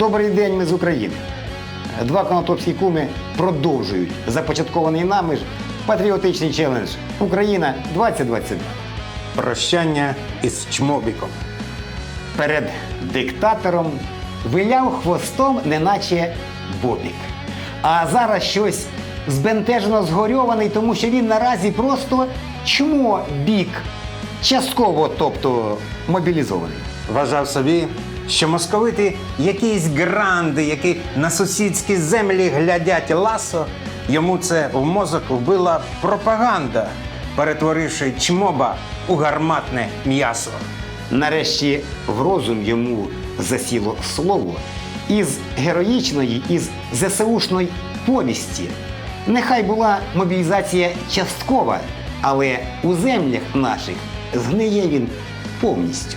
Добрий день, ми з України. Два конотопські куми продовжують започаткований нами ж патріотичний челендж Україна 2022. Прощання із чмобіком. Перед диктатором виляв хвостом, неначе бобік. А зараз щось збентежено згорьований, тому що він наразі просто чмо бік. Частково, тобто мобілізований. Вважав собі, що московити якісь гранди, які на сусідські землі глядять ласо, йому це в мозок вбила пропаганда, перетворивши чмоба у гарматне м'ясо. Нарешті в розум йому засіло слово із героїчної, із ЗСУшної повісті. Нехай була мобілізація часткова, але у землях наших згниє він повністю.